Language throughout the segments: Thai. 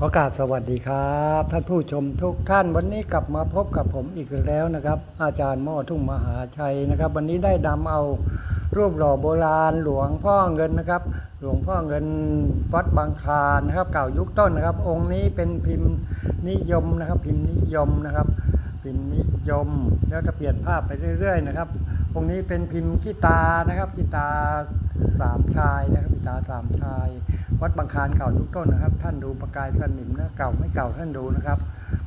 โอกาสสวัสดีครับ ท่านผู้ชมทุกท่านวันนี้กลับมาพบกับผมอีกแล้วนะครับ อาจารย์ม่อทุ่งมหาชัยนะครับ วันนี้ได้นำเอารูปหล่อโบราณหลวงพ่อเงินนะครับ หลวงพ่อเงินวัดบางคานนะครับเก่ายุคต้นนะครับ องค์นี้เป็นพิมพ์นิยมนะครับ พิมพ์นิยมนะครับ พิมพ์นิยม แล้วจะเปลี่ยนภาพไปเรื่อย ๆ นะครับ องค์นี้เป็นพิมพ์ขี้ตานะครับขี้ตาสามชายนะครับขี้ตาสามชาย วัดบางคานเก่ายุคต้นนะครับ ท่านดูประกายสนิมนะเก่าไม่เก่าท่านดูนะครับ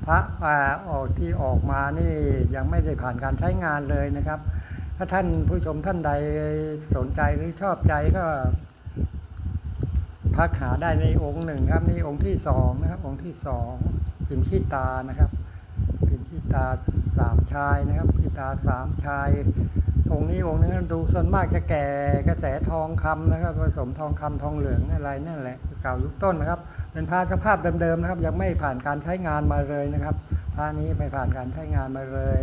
พระอออกที่ออกมานี่ยังไม่ได้ผ่านการใช้งานเลยนะครับ ถ้าท่านผู้ชมท่านใดสนใจหรือชอบใจก็ทักหาได้ในองค์หนึ่งครับนี่องค์ที่สองนะครับองค์ที่สองพิมพ์ขี้ตานะครับพิมพ์ขี้ตาสามชายนะครับขี้ตาสามชาย องค์นี้องค์นี้ดูส่วนมากจะแก่กระแสทองคำนะครับผสมทองคำทองเหลืองอะไรนั่นแหละเก่ายุคต้นนะครับ เป็นผ้าสภาพเดิมๆนะครับ ยังไม่ผ่านการใช้งานมาเลยนะครับผ้านี้ไม่ผ่านการใช้งานมาเลย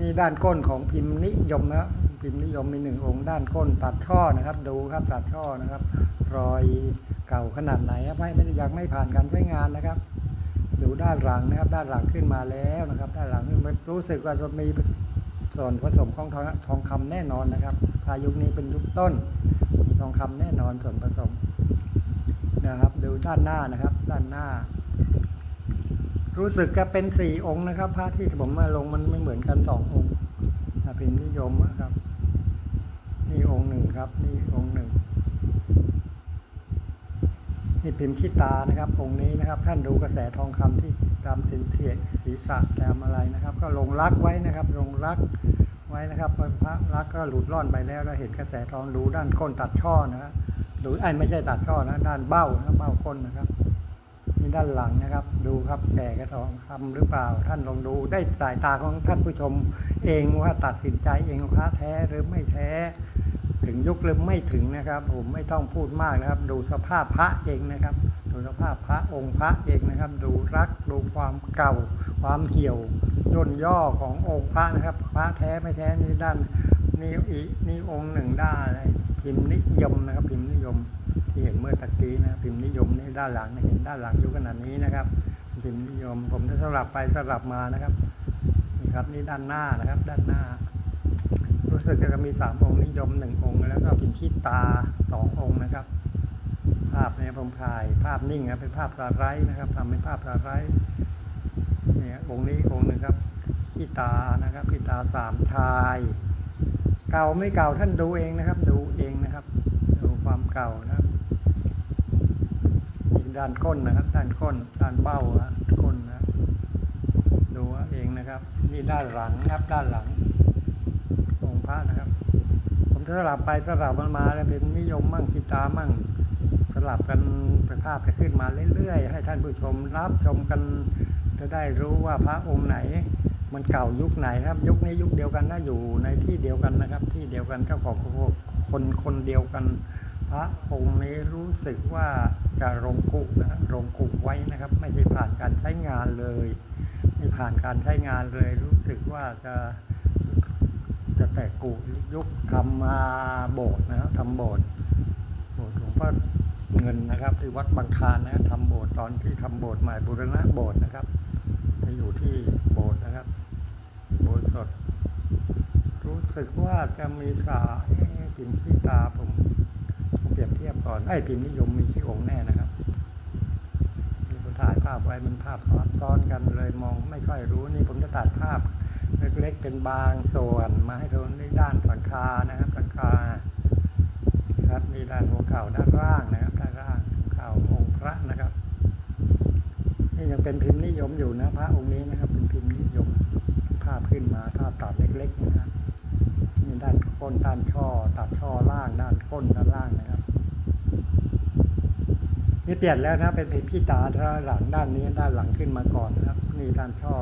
นี่ด้านก้นของพิมพ์นิยมนะพิมพ์นิยมมีหนึ่งองค์ด้านก้นตัดช่อนะครับ ดูครับตัดช่อนะครับ รอยเก่าขนาดไหนครับไม่ยังไม่ผ่านการใช้งานนะครับดูด้านหลังนะครับ ด้านหลังขึ้นมาแล้วนะครับ ด้านหลังนี่มันรู้สึกว่าจะมี ส่วนผสมของทองทองคำแน่นอนนะครับพายุคนี้เป็นยุคต้นมีทองคำแน่นอนส่วนผสมนะครับ ดูด้านหน้านะครับ ด้านหน้า รู้สึกจะเป็นสี่องค์นะครับพระที่ผมมาลงมันไม่เหมือนกันสององค์อะพิมพ์นิยมนะครับ นี่องค์หนึ่งครับ นี่องค์หนึ่งนี่พิมพ์ขี้ตานะครับ องค์นี้นะครับ ท่านดูกระแสทองคำที่ ตามสีเสียศีรษะตามอะไรนะครับ ก็ลงรักไว้นะครับ ลงรักไว้นะครับพระรักก็หลุดร่อนไปแล้วเราเห็นกระแสทองดูด้านก้นตัดช่อนะครับดูไอ้ไม่ใช่ตัดช่อนะด้านเบ้านะเบ้าก้นนะครับนี่ด้านหลังนะครับ ดูครับแก่กระทองคำหรือเปล่า ท่านลองดูได้สายตาของท่านผู้ชม เองว่าตัดสินใจเองพระแท้หรือไม่แท้ถึงยุคหรือไม่ถึงนะครับ ผมไม่ต้องพูดมากนะครับ ดูสภาพพระเองนะครับ ดูสภาพพระองค์พระเองนะครับ ดูรักดูความเก่า ความเหี่ยวย่นย่อขององค์พระนะครับ พระแท้ไม่แท้นี่ด้านนี่อีนี่องค์หนึ่งด้านอะไรพิมพ์นิยมนะครับ พิมพ์นิยมที่เห็นเมื่อตะกี้นะพิมพ์นิยมนี่ด้านหลังเห็นด้านหลังอยู่ขนาดนี้นะครับ พิมพ์นิยม ผมจะสลับไปสลับมานะครับนี่ครับนี่ด้านหน้านะครับ ด้านหน้า รู้สึกจะมีสามองค์นิยมหนึ่งองค์แล้วก็เป็นขี้ตาสององค์นะครับาพเนี่ยผมถ่าย ภาพนิ่งครับเป็นภาพสไลด์นะครับทำเป็นภาพสไลด์เนี่ยองค์นี้องค์หนึ่งครับขี้ตานะครับขี้ตาสามชาย เก่าไม่เก่าท่านดูเองนะครับ ดูเองนะครับ ดูความเก่านะครับอีกด้านก้นนะครับ ด้านก้นด้านเบ้านะก้นนะครับดูเองนะครับ นี่ด้านหลังครับด้านหลัง องค์พระนะครับ ผมสลับไปสลับมันมาแล้วเป็นนิยมมั่งกีตามั่ง ลับกันป็นภาพจะขึ้นมาเรื่อยๆ ให้ท่านผู้ชมรับชมกันจะได้รู้ว่าพระองค์ไหน มันเก่ายุคไหนนะครับ ยุคนี้ยุคเดียวกันน่าอยู่ในที่เดียวกันนะครับ ที่เดียวกันเจ้าของคนคนเดียวกัน พระองค์นี้รู้สึกว่าจะลงกุนะลงกุไว้นะครับ ไม่ได้ผ่านการใช้งานเลยไม่ผ่านการใช้งานเลย รู้สึกว่าจะจะแตกกูยุคทำมาโบสถ์นะครับทำโบสถ์โบสถ์หลวงพ่อ เงินนะครับ ที่วัดบางคานนะทำโบสถ์ตอนที่ทำโบสถ์ใหม่บูรณะโบสถ์นะครับจะอยู่ที่โบสถ์นะครับ โบสถ์สด รู้สึกว่าจะมีสายเอ๊ะพิมพ์ขี้ตาผมผมเปรียบเทียบก่อนไอ้พิมพ์นิยมมีขี้องค์แน่นะครับนี่ผมถ่ายภาพไว้มันภาพซ้อนซ้อนกันเลยมองไม่ค่อยรู้นี่ผมจะตัดภาพเล็กๆเป็นบางส่วนมาให้ดูในด้านหลังคานะครับหลังคาครับมีด้านหัวเข่าด้านล่างนะครับ ด้านล่างหัวเข่าองค์พระนะครับ นี่ยัง เป็นพิมพ์นิยมอยู่นะพระองค์นี้นะครับ เป็นพิมพ์นิยม ภาพขึ้นมาภาพตัดเล็กๆนะครับนี่ด้านก้นด้านช่อ ตัดช่อล่างด้านก้นด้านล่างนะครับนี่เปลี่ยนแล้วนะเป็นพิมพ์ขี้ตาด้านหลังด้านนี้ด้านหลังขึ้นมาก่อนนะครับ นี่ด้านช่อ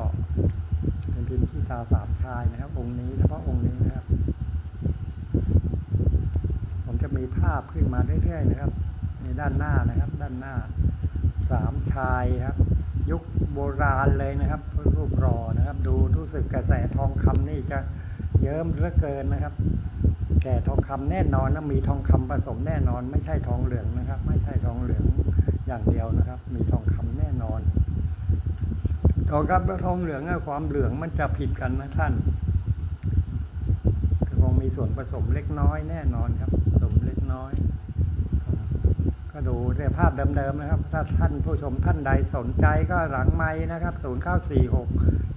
เป็นพิมพ์ขี้ตาสามชายนะครับ องค์นี้เฉพาะองค์นี้นะครับ ผมจะมีภาพขึ้นมาเรื่อยๆนะครับในด้านหน้านะครับ ด้านหน้าสามชายครับ ยุคโบราณเลยนะครับรูปรอนะครับ ดูรู้สึกกระแสทองคำนี่จะเยิ้มเหลือเกินนะครับแก่ทองคำแน่นอนนะมีทองคำผสมแน่นอน ไม่ใช่ทองเหลืองนะครับ ไม่ใช่ทองเหลืองอย่างเดียวนะครับ มีทองคำแน่นอนทองคำกับทองเหลืองอะความเหลืองมันจะผิดกันนะท่านคงมีส่วนผสมเล็กน้อยแน่นอนครับผสมเล็กน้อย ดูในภาพเดิมๆนะครับ ถ้าท่านผู้ชมท่านใดสนใจก็หลังไม้นะครับ 0 9 4 6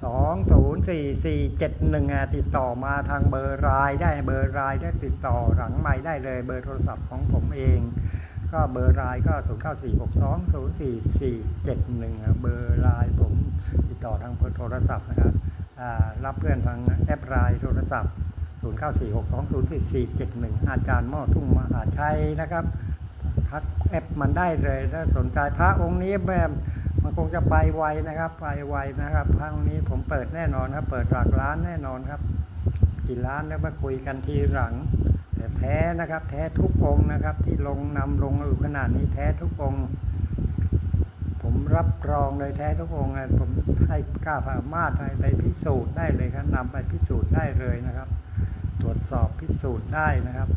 2 0 4 4 7 1ติดต่อมาทางเบอร์รายได้เบอร์รายได้ติดต่อหลังไม้ได้เลยเบอร์โทรศัพท์ของผมเอง ก็เบอร์รายก็ 0946204471 เบอร์รายผมติดต่อทางเบอร์โทรศัพท์นะครับรับเพื่อนทางแอปรายโทรศัพท์ 0946204471 อาจารย์ม้อทุ่งมหาชัยนะครับ ทักแอปมันได้เลยถ้าสนใจพระองค์นี้แบบมันคงจะไปไวนะครับไปไวนะครับพระองค์นี้ผมเปิดแน่นอนครับ เปิดหลักล้านแน่นอนครับ กี่ล้านแล้วมาคุยกันทีหลังแต่แท้นะครับ แท้ทุกองนะครับ ที่ลงนำลงอยู่ขนาดนี้แท้ทุกองผมรับรองเลยแท้ทุกองค์เลยผมให้กล้าสามารถไปพิสูจน์ได้เลยครับนำไปพิสูจน์ได้เลยนะครับ ตรวจสอบพิสูจน์ได้นะครับ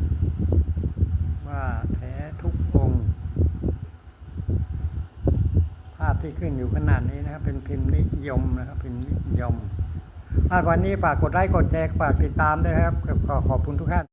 ว่าแท้ทุกองค์ ภาพที่ขึ้นอยู่ขนาดนี้นะครับ เป็นพิมพ์นิยมนะครับ พิมพ์นิยมวันนี้ฝากกดไลค์กดแชร์ฝากติดตามด้วยนะครับขอขอบคุณทุกท่าน